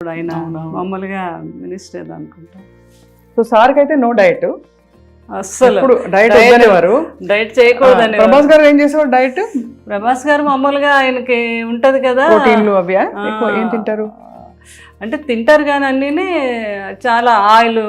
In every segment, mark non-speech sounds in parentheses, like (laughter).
ఆయన. మామూలుగా మినిస్టర్ అనుకుంటా సో సార్కి అయితే నో డైట్. అస్సలు ఇప్పుడు డైట్ వద్దనేవారు. డైట్ చేయకూడదని ప్రభాస్ గారు ఏం చేసేవారు డైట్? ప్రభాస్ గారు మామూలుగా ఆయనకి ఉంటది కదా. ప్రోటీన్లు అవి ఏం తింటారు? అంటే తింటారు కానీ అన్నీ చాలా ఆయిల్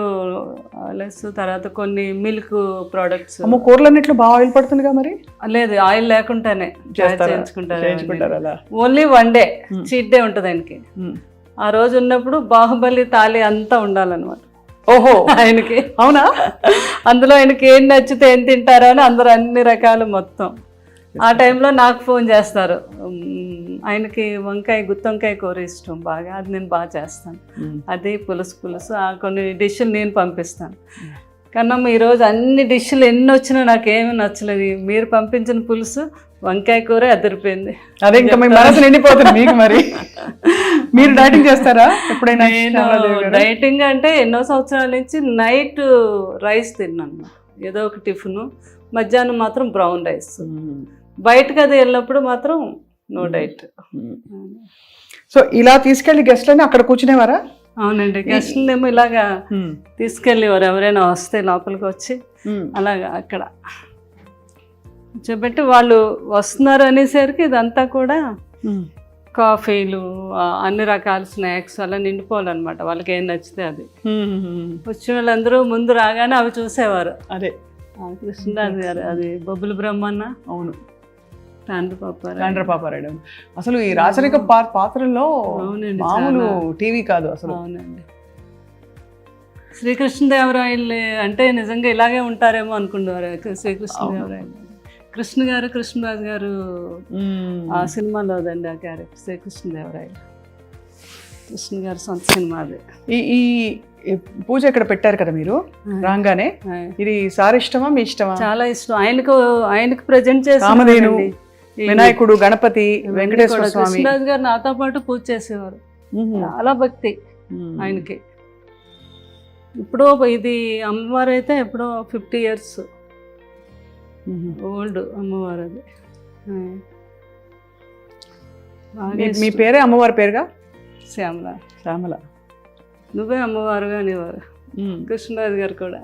లెస్ తర్వాత కొన్ని మిల్క్ ప్రోడక్ట్స్ అమ్మో కూరలన్నిట్లో బాగా ఆయిల్ పడుతుందిగా మరి? లేదు ఆయిల్ లేకుండానే? చేయించుకుంటారు only one day Hmm. Cheat day ఉంటుంది ఆయనకి. ఉమ్. ఆ రోజు ఉన్నప్పుడు బాహుబలి తాలి అంతా ఉండాలన్నమాట. ఓహో! (laughs) ఆయనకి. అవునా? అందులో ఆయనకి ఏం నచ్చితే ఏం తింటారో అని అందరూ అన్ని రకాలు మొత్తం. ఆ టైంలో నాకు ఫోన్ చేస్తారు. ఆయనకి వంకాయ గుత్తొంకాయ కూర ఇష్టం బాగా అది నేను బాగా చేస్తాను. అది పులుసు పులుసు ఆ కొన్ని డిష్లు నేను పంపిస్తాను. కన్నమ్మ ఈరోజు అన్ని డిష్లు ఎన్ని వచ్చినా నాకేమీ నచ్చలేదు. మీరు పంపించిన పులుసు వంకాయ కూర అదిరిపోయింది అదే ఇంకా మీ మనసు నిండిపోతుంది మీకు మరి. మీరు డైటింగ్ చేస్తారా? ఎప్పుడైనా? డైటింగ్ అంటే ఎన్నో సంవత్సరాల నుంచి నైట్ రైస్ తిన్నాను. ఏదో ఒక టిఫిన్. మధ్యాహ్నం మాత్రం బ్రౌన్ రైస్. బయటకు అది వెళ్ళినప్పుడు మాత్రం నో డైట్. సో ఇలా తీసుకెళ్ళి గెస్ట్లని అక్కడ కూర్చునేవారా అవునండి గెస్ట్లు ఏమో ఇలాగా. తీసుకెళ్ళేవారు ఎవరైనా వస్తే లోపలికి వచ్చి. అలాగా అక్కడ చెప్పబట్టి వాళ్ళు వస్తున్నారు అనేసరికి ఇదంతా కూడా. కాఫీలు అన్ని రకాల స్నాక్స్ అలా నిండిపోవాలన్నమాట వాళ్ళకి ఏం నచ్చితే అది. వచ్చిన వాళ్ళందరూ ముందు రాగానే అవి చూసేవారు అదే ఆ, కృష్ణదాస్ గారు అది బొబ్బుల బ్రహ్మన్న. అవును. తాండ్ర పప్పారు తాండ్ర పాపారాయుడు అసలు ఈ రాచరిక పా- పాత్రల్లో అవునండి, మామూలు. టీవీ కాదు అసలు. అవునండి. శ్రీకృష్ణదేవరాయలు అంటే నిజంగా ఇలాగే ఉంటారేమో అనుకునేవారు శ్రీకృష్ణదేవరాయలు. కృష్ణ గారు కృష్ణరాజు గారు. ఆ సినిమాలో అదండి ఆ క్యారెక్టర్ శ్రీకృష్ణదేవరాయలు. కృష్ణ గారు సొంత సినిమా అది ఈ పూజ ఇక్కడ పెట్టారు కదా మీరు? రాగానే? ఇది సార్ ఇష్టమా మీ ఇష్టమా? చాలా ఇష్టం. ఆయనకు ఆయనకు ప్రజెంట్ చేసి కామధేను, వినాయకుడు గణపతి వెంకటేశ్వర స్వామి. కృష్ణరాజు గారు నాతో పాటు పూజ చేసేవారు. చాలా భక్తి. ఆయనకి. ఇప్పుడు ఇది అమ్మవారు అయితే ఎప్పుడో ఫిఫ్టీ ఇయర్స్. ఓల్డ్ అమ్మవారు అది. మీ-. పేరే అమ్మవారి పేరుగా? శ్యామల. శ్యామల. నువ్వే అమ్మవారు అనేవారు. కృష్ణరాజు గారు కూడా.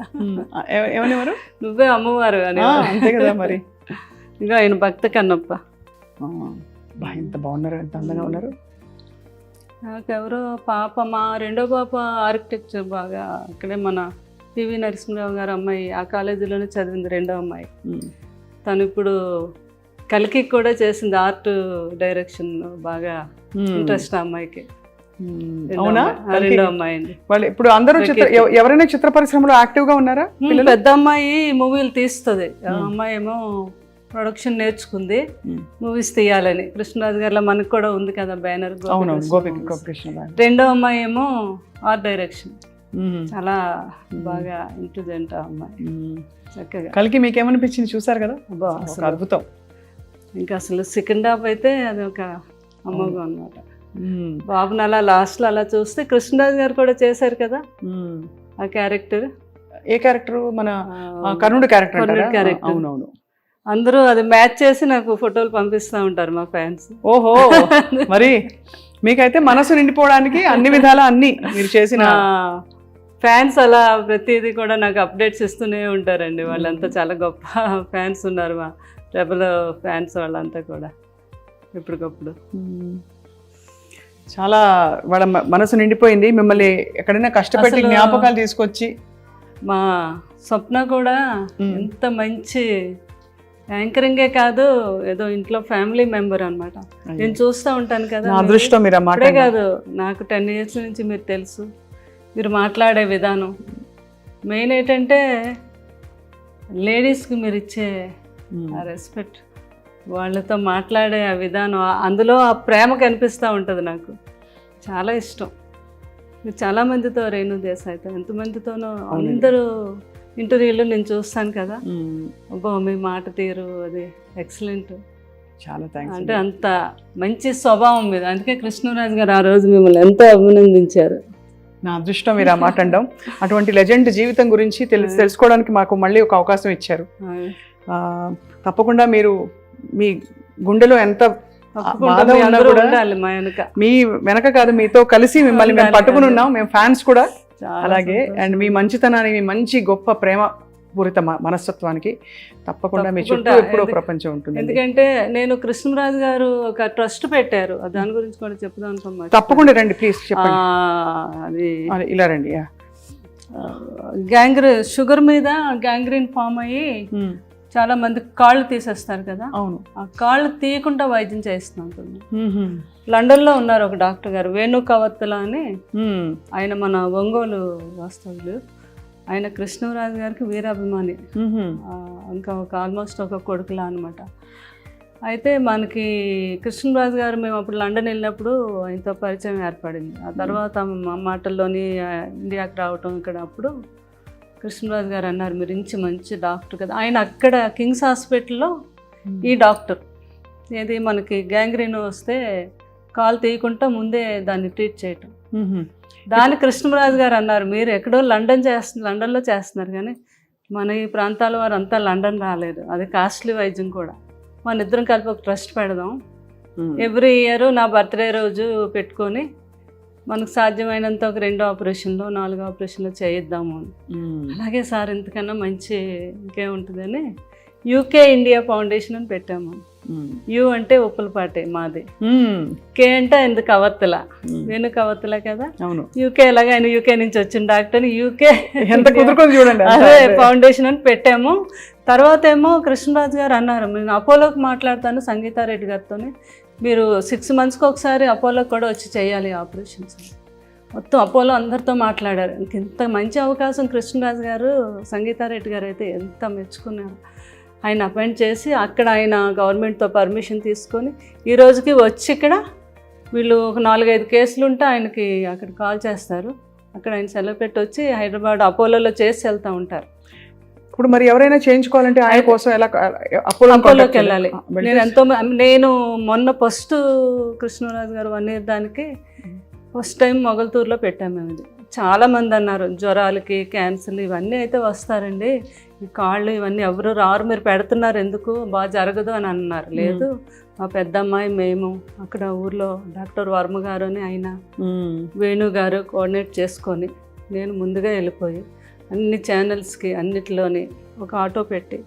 ఏమనేవారు నువ్వే అమ్మవారు అనేవారు. అంతే కదా మరి. ఇంకా ఆయన భక్త కన్నప్ప. ఎంత బాగున్నారు ఎంత అందంగా ఉన్నారు. నాకెవరో పాప మా రెండో పాప ఆర్కిటెక్చర్ బాగా అక్కడే మన పివి నరసింహరావు గారు అమ్మాయి ఆ కాలేజీలోనే చదివింది రెండో అమ్మాయి. తను ఇప్పుడు కలికి కూడా చేసింది ఆర్ట్ డైరెక్షన్ బాగా. ఇంట్రెస్ట్ ఆ అమ్మాయికి. అవునా? అమ్మాయి- ఆ, రెండో అమ్మాయి వాళ్ళు ఇప్పుడు అందరూ చిత్ర ఎవ- ఎవరైనా చిత్ర పరిశ్రమలో యాక్టివ్గా ఉన్నారా పిల్లలు? పెద్ద అమ్మాయి మూవీలు తీస్తుంది. ఆ Hmm. అమ్మాయి ఏమో ప్రొడక్షన్ నేర్చుకుంది. Hmm. మూవీస్ తీయాలని. కృష్ణరాజు గారిలో మనకు కూడా ఉంది కదా బ్యానర్. రెండో అమ్మాయి ఏమో ఆర్ట్ డైరెక్షన్. చాలా బాగా ఇంటెలిజెంట్ అమ్మాయి. చక్కగా. కలికి మీకేమనిపించింది? చూసారు కదా? అద్భుతం. ఇంకా అసలు సెకండ్ హాఫ్ అయితే అది ఒక అమ్మగా అనమాట. బాబుని అలా లాస్ట్లో అలా చూస్తే కృష్ణరాజు గారు కూడా చేశారు కదా? ఉమ్. ఆ క్యారెక్టర్ ఏ క్యారెక్టర్ మన కర్ణుడు క్యారెక్టర్ character. అవునవును. అందరూ అది మ్యాచ్ చేసి నాకు ఫోటోలు పంపిస్తూ ఉంటారు మా ఫ్యాన్స్ ఓహో (laughs) మరి మీకైతే మనసు నిండిపోవడానికి అన్ని విధాల అన్ని మీరు చేసిన ఫ్యాన్స్ అలా ప్రతిదీ కూడా నాకు అప్డేట్స్ ఇస్తూనే ఉంటారండి. వాళ్ళంతా చాలా గొప్ప ఫ్యాన్స్ ఉన్నారు మా రెబల్ ఫ్యాన్స్ వాళ్ళంతా కూడా ఇప్పటికప్పుడు ఉమ్. చాలా వాళ్ళ మనసు నిండిపోయింది. మిమ్మల్ని ఎక్కడైనా కష్టపెట్టి జ్ఞాపకాలు తీసుకొచ్చి మా స్వప్న కూడా. ఎంత మంచి యాంకరింగే కాదు ఏదో ఇంట్లో ఫ్యామిలీ మెంబర్ అన్నమాట. నేను చూస్తూ ఉంటాను కదా. అదృష్టం మీరు ఇప్పుడే కాదు నాకు టెన్ ఇయర్స్ నుంచి మీరు తెలుసు. మీరు మాట్లాడే విధానం. మెయిన్ ఏంటంటే లేడీస్కి మీరు ఇచ్చే రెస్పెక్ట్. వాళ్ళతో మాట్లాడే ఆ విధానం అందులో ఆ ప్రేమ కనిపిస్తూ ఉంటుంది నాకు. చాలా ఇష్టం. మీరు చాలా మందితో రేణు దేశాయితో ఎంతమందితోనో అందరూ ఇంటర్వ్యూలో నేను చూస్తాను కదా. అబ్బో మీ మాట తీరు అది ఎక్సలెంట్. చాలా థ్యాంక్స్ అంటే అంత మంచి స్వభావం మీద అందుకే కృష్ణరాజు గారు ఆ రోజు మిమ్మల్ని ఎంతో అభినందించారు. నా అదృష్టం మీరు ఆ మాట అనడం అటువంటి లెజెండ్ జీవితం గురించి తెలుసు తెలుసుకోవడానికి మాకు మళ్ళీ ఒక అవకాశం ఇచ్చారు. తప్పకుండా మీరు మీ గుండెలో ఎంత బాధ మీ ఉన్నా అందరూ కూడా ఉండాలి మా వెనక మీ వెనక కాదు మీతో కలిసి మిమ్మల్ని మేము పట్టుకుని. ఉన్నాం మేము ఫ్యాన్స్ కూడా అలాగే. అండ్ మీ మంచితనానికి మీ మంచి గొప్ప ప్రేమ పూరిత మనస్తత్వానికి తప్పకుండా మీ చుట్టూ. ఎప్పుడో ప్రపంచం ఉంటుంది ఎందుకంటే నేను కృష్ణరాజు గారు ఒక ట్రస్ట్ పెట్టారు దాని గురించి కూడా చెప్దాం తప్పకుండా రండి ప్లీజ్ చెప్పండి అది ఇలా రండి యా. గ్యాంగ్రీ షుగర్ మీద గ్యాంగ్రీన్ ఫామ్ అయ్యి. చాలా మంది కాళ్ళు తీసేస్తారు కదా? అవును. ఆ కాళ్ళు తీయకుండా వైద్యం చేస్తున్నాం మ్మ్. లండన్లో ఉన్నారు ఒక డాక్టర్ గారు వేణు కవత్తుల అని. ఆయన మన ఒంగోలు వాస్తవులు ఆయన కృష్ణరాజు గారికి వీరాభిమాని. ఇంకా ఒక ఆల్మోస్ట్ ఒక కొడుకులా అనమాట అయితే మనకి కృష్ణరాజు గారు మేము అప్పుడు లండన్ వెళ్ళినప్పుడు ఆయనతో పరిచయం ఏర్పడింది. ఆ తర్వాత మా మాటల్లోని ఇండియాకి రావటం ఇక్కడ అప్పుడు కృష్ణరాజు గారు అన్నారు మీరు ఇంచి మంచి డాక్టర్ కదా. ఆయన అక్కడ కింగ్స్ హాస్పిటల్లో ఈ డాక్టర్. ఏది మనకి గ్యాంగ్రీన్ వస్తే కాలు తీయకుండా ముందే దాన్ని ట్రీట్ చేయటం. మ్మ్. దాని కృష్ణరాజు గారు అన్నారు మీరు ఎక్కడో లండన్ చేస్తు లండన్లో చేస్తున్నారు కానీ మన ఈ ప్రాంతాల వారు అంతా లండన్ రాలేదు. అది కాస్ట్లీ వైద్యం కూడా. మన ఇద్దరం కలిపి ఒక ట్రస్ట్ పెడదాం. మ్మ్. ఎవ్రీ ఇయర్ నా బర్త్డే రోజు పెట్టుకొని మనకు సాధ్యమైనంత ఒక రెండు ఆపరేషన్లో నాలుగు ఆపరేషన్లో చేయిద్దాము అని. అలాగే సార్ ఇంతకన్నా మంచి ఇంకేముంటుందని యూకే ఇండియా ఫౌండేషన్ అని పెట్టాము. యూ అంటే ఉప్పులపాటే మాది. కే అంటే ఎందుకు కవత్తల మ్మ్. వేణు కవత్తల కదా అవును యూకే ఎలాగ ఆయన యూకే నుంచి వచ్చిన డాక్టర్ యూకే ఎంత కుదురుకొని చూడండి. అదే ఫౌండేషన్ అని పెట్టాము తర్వాత ఏమో కృష్ణరాజు గారు అన్నారు నేను అపోలోకి మాట్లాడతాను సంగీతారెడ్డి గారితో మీరు సిక్స్ మంత్స్కి ఒకసారి అపోలోకి కూడా వచ్చి చేయాలి ఆపరేషన్స్. మొత్తం అపోలో అందరితో మాట్లాడారు. ఇంత మంచి అవకాశం కృష్ణరాజు గారు సంగీతారెడ్డి గారు అయితే ఎంత మెచ్చుకున్నారు. ఆయన అపాయింట్ చేసి అక్కడ ఆయన గవర్నమెంట్తో పర్మిషన్ తీసుకొని ఈ రోజుకి వచ్చి ఇక్కడ వీళ్ళు ఒక నాలుగైదు కేసులు ఉంటే ఆయనకి అక్కడ కాల్ చేస్తారు. అక్కడ ఆయన సెలవు పెట్టి వచ్చి హైదరాబాద్ అపోలోలో చేసి వెళ్తూ ఉంటారు. ఇప్పుడు మరి ఎవరైనా చేయించుకోవాలంటే ఆయన కోసం ఎలా అపోలో అపోలోకి వెళ్ళాలి. నేను ఎంతో నేను మొన్న ఫస్ట్ కృష్ణరాజు గారు వన్ ఇయర్ దానికి ఫస్ట్ టైం మొగల్తూరులో పెట్టాము మేము ఇది. చాలా మంది అన్నారు జ్వరాలకి క్యాన్సర్లు ఇవన్నీ అయితే వస్తారండి. ఈ కాళ్ళు ఇవన్నీ ఎవరు రారు మీరు పెడుతున్నారు ఎందుకు? బాగా జరగదు అని అన్నారు. లేదు మా పెద్దమ్మాయి మేము అక్కడ ఊర్లో డాక్టర్ వర్మ గారు అని ఆయన వేణు గారు కోఆర్డినేట్ చేసుకొని నేను ముందుగా వెళ్ళిపోయి అన్ని ఛానల్స్కి అన్నిటిలోని ఒక ఆటో పెట్టి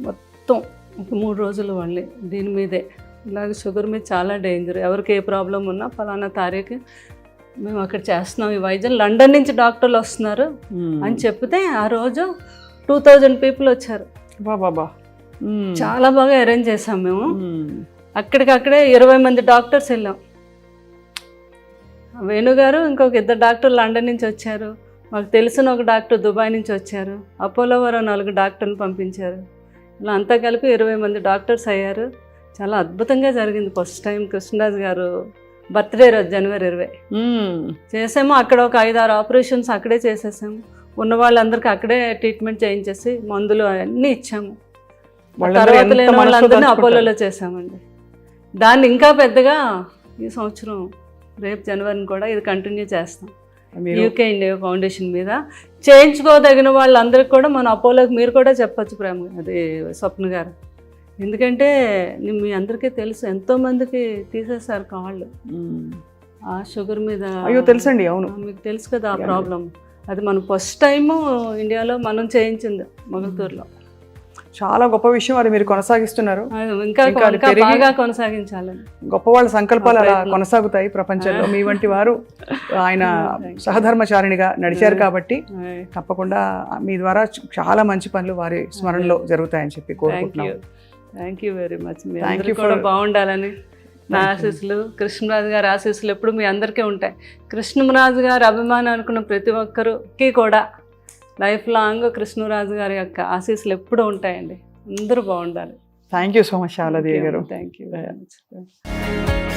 మొత్తం ఒక మూడు రోజులు వాళ్ళని దీని మీదే. ఇలాగ షుగర్ మీద చాలా డేంజర్ ఎవరికి ఏ ప్రాబ్లం ఉన్నా ఫలానా తారీఖు మేము అక్కడ చేస్తున్నాం. ఈ వైద్యం లండన్ నుంచి డాక్టర్లు వస్తున్నారు అని చెప్తే ఆ రోజు టూ థౌజండ్ పీపుల్ వచ్చారు. బాబా చాలా బాగా అరేంజ్ చేసాం మేము. అక్కడికక్కడే ఇరవై మంది డాక్టర్స్ వెళ్ళాం. వేణుగారు ఇంకొక ఇద్దరు డాక్టర్ లండన్ నుంచి వచ్చారు. మాకు తెలిసిన ఒక డాక్టర్ దుబాయ్ నుంచి వచ్చారు. అపోలో వారు నాలుగు డాక్టర్ని పంపించారు. ఇలా అంతా కలిపి ఇరవై మంది డాక్టర్స్ అయ్యారు. చాలా అద్భుతంగా జరిగింది. ఫస్ట్ టైం కృష్ణరాజు గారు బర్త్డే రోజు జనవరి ఇరవై. చేసాము. అక్కడ ఒక ఐదు ఆరు ఆపరేషన్స్ అక్కడే చేసేసాము. ఉన్న వాళ్ళందరికీ అక్కడే ట్రీట్మెంట్ చేయించేసి మందులు అన్నీ ఇచ్చాము. తర్వాత లేని వాళ్ళందరినీ. అపోలోలో చేసామండి. దాన్ని ఇంకా పెద్దగా ఈ సంవత్సరం రేపు జనవరిని కూడా ఇది కంటిన్యూ చేస్తాం. మీరు యూకే ఇండియా ఫౌండేషన్ మీద చేయించుకోదగిన వాళ్ళందరికీ కూడా మన అపోలోకి మీరు కూడా చెప్పొచ్చు ప్రేమ అది స్వప్న గారు. ఎందుకంటే మీ అందరికీ తెలుసు ఎంతో మందికి తీసేశారు కాళ్ళు. ఆ షుగర్ మీద అయ్యో తెలుసండి అవును. మీకు తెలుసు కదా ఆ ప్రాబ్లం అది మనం ఫస్ట్ టైము ఇండియాలో మనం చేయించింది మొగతూరులో. చాలా గొప్ప విషయం అది మీరు కొనసాగిస్తున్నారు. ఇంకా కొనసాగించాలని గొప్ప వాళ్ళ సంకల్పాలు అలా. కొనసాగుతాయి ప్రపంచంలో. మీ వంటి వారు ఆయన. (laughs) సహధర్మచారిణిగా నడిచారు కాబట్టి తప్పకుండా మీ ద్వారా చాలా మంచి పనులు వారి స్మరణలో జరుగుతాయని చెప్పి థ్యాంక్ యూ కోరుకుంటున్నాం థ్యాంక్ యూ వెరీ మచ్ కూడా for- బాగుండాలని నా ఆశీస్సులు కృష్ణరాజు గారి ఆశీస్సులు ఎప్పుడు మీ అందరికీ ఉంటాయి. కృష్ణరాజు గారి అభిమానం అనుకున్న ప్రతి ఒక్కరికి కూడా లైఫ్ లాంగ్ కృష్ణరాజు గారి యొక్క ఆశీస్సులు ఎప్పుడూ ఉంటాయండి. అందరూ బాగుండాలి. Thank you so much Saradevi గారు. Thank you very much